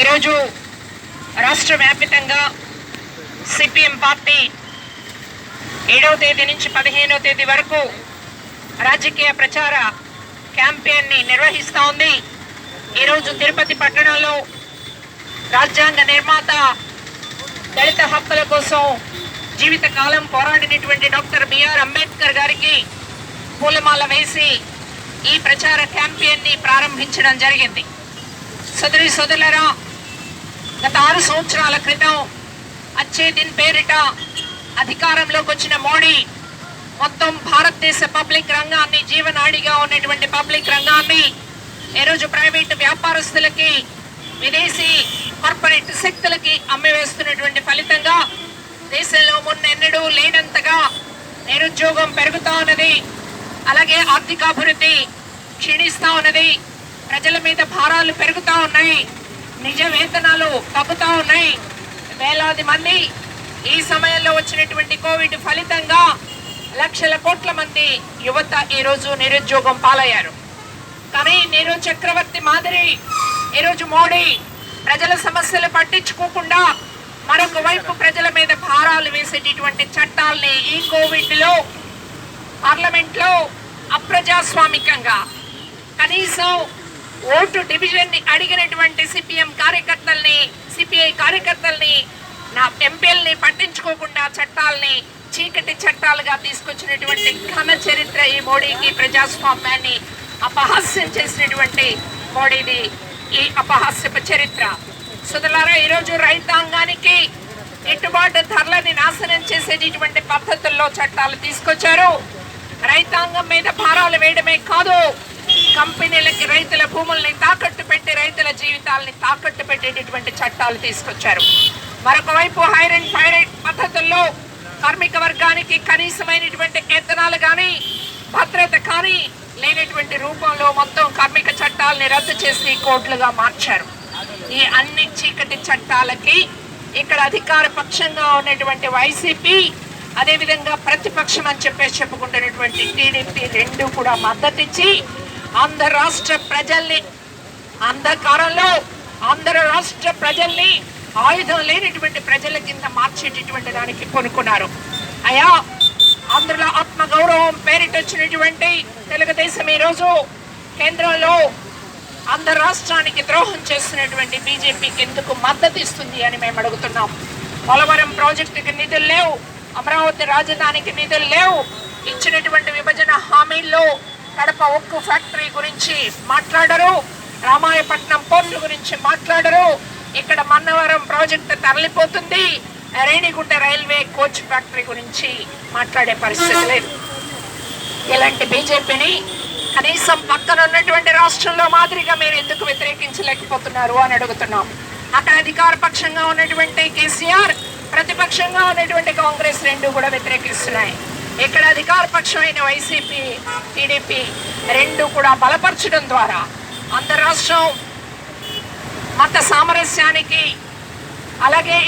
ఈరోజు రాష్ట్ర వ్యాపితంగా CPM party ఏడవ తేదీ నుంచి పదిహేనవ తేదీ వరకు రాజకీయ ప్రచార క్యాంపెయిన్ని నిర్వహిస్తూ ఉంది. ఈరోజు తిరుపతి పట్టణంలో రాజ్యాంగ నిర్మాత దళిత హక్కుల కోసం జీవితకాలం పోరాడినటువంటి డాక్టర్ బిఆర్ అంబేద్కర్ గారికి పూలమాల వేసి ఈ ప్రచార క్యాంపెయిన్ని ప్రారంభించడం జరిగింది. సదరి సోదరులరా గత ఆరు సంవత్సరాల క్రితం అచ్చే దిన్ పేరిట అధికారంలోకి వచ్చిన మోడీ మొత్తం భారతదేశ పబ్లిక్ రంగాన్ని జీవనాడిగా ఉన్నటువంటి పబ్లిక్ రంగాన్ని ఈరోజు ప్రైవేట్ వ్యాపారస్తులకి విదేశీ కార్పొరేట్ శక్తులకి అమ్మివేస్తున్నటువంటి ఫలితంగా దేశంలో మొన్నెన్నడూ లేనంతగా నిరుద్యోగం పెరుగుతా ఉన్నది. అలాగే ఆర్థికాభివృద్ధి క్షీణిస్తా ఉన్నది. ప్రజల మీద భారాలు పెరుగుతూ ఉన్నాయి. నిజ వేతనాలు తగ్గుతూ ఉన్నాయి. వేలాది మంది ఈ సమయంలో వచ్చినటువంటి కోవిడ్ ఫలితంగా లక్షల కోట్ల మంది యువత ఈరోజు నిరుద్యోగం పాలయ్యారు. కానీ నీరు చక్రవర్తి మాదిరి ఈరోజు మోడీ ప్రజల సమస్యలు పట్టించుకోకుండా మరొక వైపు ప్రజల మీద భారాలు వేసేటటువంటి చట్టాల్ని ఈ కోవిడ్లో పార్లమెంట్లో అప్రజాస్వామికంగా కనీసం ఓటు డివిజన్ని అడిగినటువంటి సిపిఎం కార్యకర్తల్ని సిపిఐ కార్యకర్తల్ని నా ఎంపీల్ని పట్టించుకోకుండా చట్టాల్ని చీకటి చట్టాలుగా తీసుకొచ్చినటువంటి ఘన చరిత్ర ఈ మోడీకి ప్రజాస్వామ్యాన్ని అపహాస్యం చేసినటువంటి మోడీది ఈ అపహాస్యపు చరిత్ర. సుదలారా ఈరోజు రైతాంగానికి గిట్టుబాటు ధరలని నాశనం చేసేటటువంటి పద్ధతుల్లో చట్టాలు తీసుకొచ్చారు. రైతాంగం మీద భారాలు వేయడమే కాదు. కంపెనీలకి రైతుల భూముల్ని తాకట్టు పెట్టి రైతుల జీవితాలని తాకట్టు పెట్టేటటువంటి చట్టాలు తీసుకొచ్చారు. మరొక వైపు హైర్ అండ్ పద్ధతుల్లో కార్మిక వర్గానికి కనీసమైనటువంటి వేతనాలు కానీ భద్రత కానీ లేనటువంటి రూపంలో మొత్తం కార్మిక చట్టాలని రద్దు చేసి కోట్లుగా మార్చారు. ఈ అన్ని చీకటి చట్టాలకి ఇక్కడ అధికార పక్షంగా ఉన్నటువంటి వైసీపీ అదేవిధంగా ప్రతిపక్షం అని చెప్పేసి చెప్పుకుంటున్నటువంటి టీడీపీ రెండు కూడా మద్దతిచ్చి ఆంధ్ర రాష్ట్ర ప్రజల్ని అంధకారంలో ఆంధ్ర రాష్ట్ర ప్రజల్ని ఆయుధం లేనటువంటి ప్రజల కింద మార్చేటటువంటి దానికి కొనుక్కున్నారు. అయా ఆంధ్రలో ఆత్మ గౌరవం పేరిట వచ్చినటువంటి తెలుగుదేశం ఈరోజు కేంద్రంలో ఆంధ్ర రాష్ట్రానికి ద్రోహం చేస్తున్నటువంటి బీజేపీకి ఎందుకు మద్దతు ఇస్తుంది అని మేము అడుగుతున్నాం. పోలవరం ప్రాజెక్టుకి నిధులు లేవు అమరావతి రాజధానికి నిధులు లేవు ఇచ్చినటువంటి విభజన హామీల్లో కడప ఉక్కు ఫ్యాక్టరీ గురించి మాట్లాడరు. రామాయపట్నం పోర్టు గురించి మాట్లాడరు. ఇక్కడ మన్నవరం ప్రాజెక్టు తరలిపోతుంది. రేణిగుంట రైల్వే కోచ్ ఫ్యాక్టరీ గురించి మాట్లాడే పరిస్థితి లేదు. ఇలాంటి బీజేపీని కనీసం పక్కన ఉన్నటువంటి రాష్ట్రంలో మాదిరిగా మీరు ఎందుకు వ్యతిరేకించలేకపోతున్నారు అని అడుగుతున్నాం. అక్కడ అధికార పక్షంగా ఉన్నటువంటి కేసీఆర్ ప్రతిపక్షంగా ఉన్నటువంటి కాంగ్రెస్ రెండు కూడా వ్యతిరేకిస్తున్నాయి. ఇక్కడ అధికార పక్షమైన వైసీపీ టీడీపీ రెండు కూడా బలపరచడం ద్వారా ఆంధ్ర రాష్ట్రం మత సామరస్యానికి అలాగే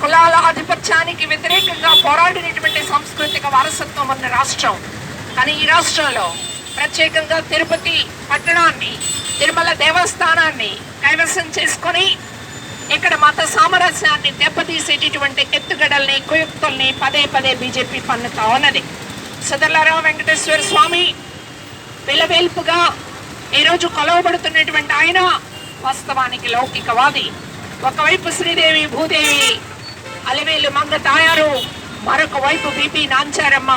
కులాల ఆధిపత్యానికి వ్యతిరేకంగా పోరాడినటువంటి సాంస్కృతిక వారసత్వం ఉన్న రాష్ట్రం. కానీ ఈ రాష్ట్రంలో ప్రత్యేకంగా తిరుపతి పట్టణాన్ని తిరుమల దేవస్థానాన్ని కైవసం చేసుకొని ఇక్కడ మత సామరస్యాన్ని దెబ్బతీసేటటువంటి ఎత్తుగడల్ని కుయుక్తుల్ని పదే పదే బీజేపీ పన్నుతా ఉన్నది. సుదర్లారావు వెంకటేశ్వర స్వామి విలవేల్పుగా ఈరోజు కొలవబడుతున్నటువంటి ఆయన వాస్తవానికి లౌకికవాది. ఒకవైపు శ్రీదేవి భూదేవి అలివేలు మంగ తాయారు మరొక వైపు బీపీ నాంచారమ్మ.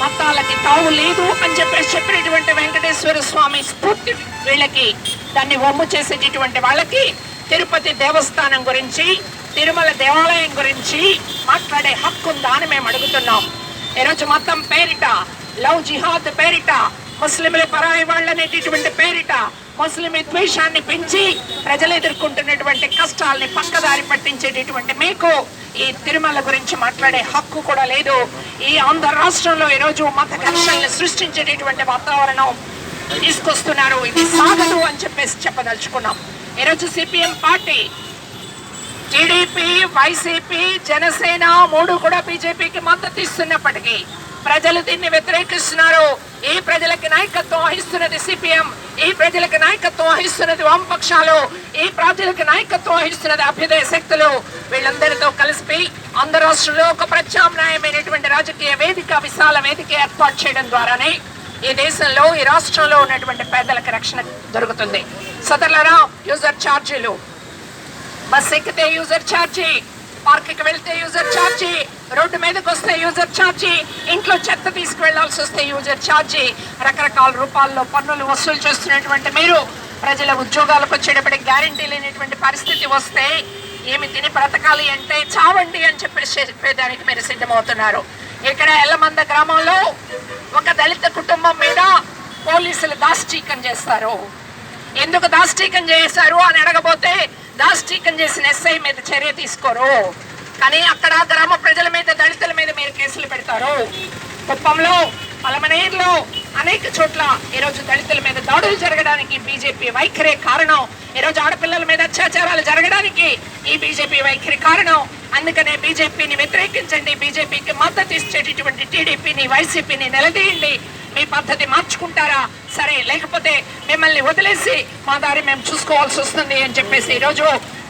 మతాలకి తావు లేదు అని చెప్పేసి చెప్పినటువంటి వెంకటేశ్వర స్వామి స్ఫూర్తి వీళ్ళకి దాన్ని వమ్ము చేసేటటువంటి వాళ్ళకి తిరుపతి దేవస్థానం గురించి తిరుమల దేవాలయం గురించి మాట్లాడే హక్కు ఉందా అని మేము అడుగుతున్నాం. ఈరోజు మతం పేరిట లవ్ జిహాద్ పేరిట ముస్లింల పరాయి వాళ్ళనేటటువంటి పేరిట ముస్లిం ద్వేషాన్ని పెంచి ప్రజలు ఎదుర్కొంటున్నటువంటి కష్టాల్ని పక్కదారి పట్టించేటటువంటి మీకు ఈ తిరుమల గురించి మాట్లాడే హక్కు కూడా లేదు. ఈ ఆంధ్ర రాష్ట్రంలో ఈరోజు మత ఘర్షణలు సృష్టించేటటువంటి వాతావరణం తీసుకొస్తున్నారు. ఇది సాగదు అని చెప్పేసి చెప్పదలుచుకున్నాం. ఈరోజు CPM party TDP YCP Janasena మూడు కూడా బీజేపీకి మద్దతు ఇస్తున్నప్పటికీ ప్రజలు దీన్ని వ్యతిరేకిస్తున్నారు. ఈ ప్రజలకి నాయకత్వం వహిస్తున్నది సిపిఎం ఈ ప్రజలకు నాయకత్వం వహిస్తున్నది వామపక్షాలు ఈ ప్రజలకు నాయకత్వం వహిస్తున్నది అభ్యుదయ శక్తులు. వీళ్ళందరితో కలిసి అందరు రాష్ట్రంలో ఒక ప్రత్యామ్నాయమైనటువంటి రాజకీయ వేదిక విశాల వేదిక ఏర్పాటు చేయడం ద్వారానే ఈ దేశంలో ఈ రాష్ట్రంలో ఉన్నటువంటి పేదలకు రక్షణ దొరుకుతుంది. సదర్లరా యూజర్ ఛార్జీలు బస్ ఎక్కితే యూజర్ ఛార్జీ పార్క్కి వెళ్తే యూజర్ ఛార్జీ రోడ్డు మీదకి వస్తే యూజర్ ఛార్జీ ఇంట్లో చెత్త తీసుకువెళ్ళాల్సి వస్తే యూజర్ ఛార్జీ రకరకాల రూపాల్లో పన్నులు వసూలు చేస్తున్నటువంటి మీరు ప్రజల ఉద్యోగాలకు వచ్చేటప్పటికి గ్యారంటీ లేనటువంటి పరిస్థితి వస్తే ఏమి తిని బ్రతకాలి అంటే చావండి అని చెప్పి చెప్పేదానికి మీరు సిద్ధమవుతున్నారు. ఇక్కడ ఎల్లమంద గ్రామంలో ఒక దళిత కుటుంబం మీద పోలీసులు దాష్టీకం చేస్తారు. ఎందుకు దాష్టీకం చేశారు అని అడగబోతే దాష్టీకం చేసిన ఎస్ఐ మీద చర్య తీసుకోరు. కానీ అక్కడ గ్రామ ప్రజల మీద దళితుల మీద మీరు కేసులు పెడతారు. కుప్పంలో పలమనేరులో అనేక చోట్ల ఈరోజు దళితుల మీద దాడులు జరగడానికి బీజేపీ వైఖరే కారణం. ఈరోజు ఆడపిల్లల మీద అత్యాచారాలు జరగడానికి ఈ బీజేపీ వైఖరి కారణం. అందుకనే బీజేపీని వ్యతిరేకించండి బీజేపీకి మద్దతు ఇచ్చేటటువంటి టీడీపీని వైసీపీని నిలదీయండి. మీ పద్ధతి మార్చుకుంటారా? సరే లేకపోతే మిమ్మల్ని వదిలేసి మా దారి మేము చూసుకోవాల్సి వస్తుంది అని చెప్పేసి ఈరోజు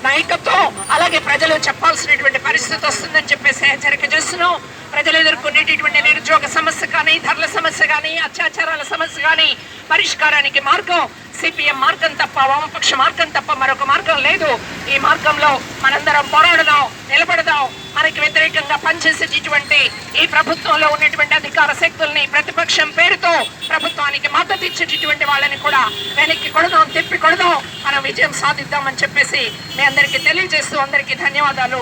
నాయకత్వం అలాగే ప్రజలు చెప్పాల్సినటువంటి పరిస్థితి వస్తుందని చెప్పేసి హెచ్చరిక చేస్తున్నాం. ప్రజలు ఎదుర్కొనేటటువంటి నిరుద్యోగ సమస్య కానీ ధరల సమస్య కానీ అత్యాచారాల సమస్య కానీ పరిష్కారానికి మార్గం సిపిఎం మార్గం తప్ప వామపక్ష మార్గం తప్ప మరొక మార్గం లేదు. ఈ మార్గంలో మనందరం పోరాడదాం నిలబడదాం. మనకి వ్యతిరేకంగా పనిచేసేటటువంటి ఈ ప్రభుత్వంలో ఉన్నటువంటి అధికార శక్తుల్ని ప్రతిపక్షం పేరుతో ప్రభుత్వానికి మద్దతు ఇచ్చేటటువంటి వాళ్ళని కూడా వెనక్కి కొడదాం తిప్పి కొడదాం. మనం విజయం సాధిద్దామని చెప్పేసి మీ అందరికీ తెలియజేస్తూ అందరికీ ధన్యవాదాలు.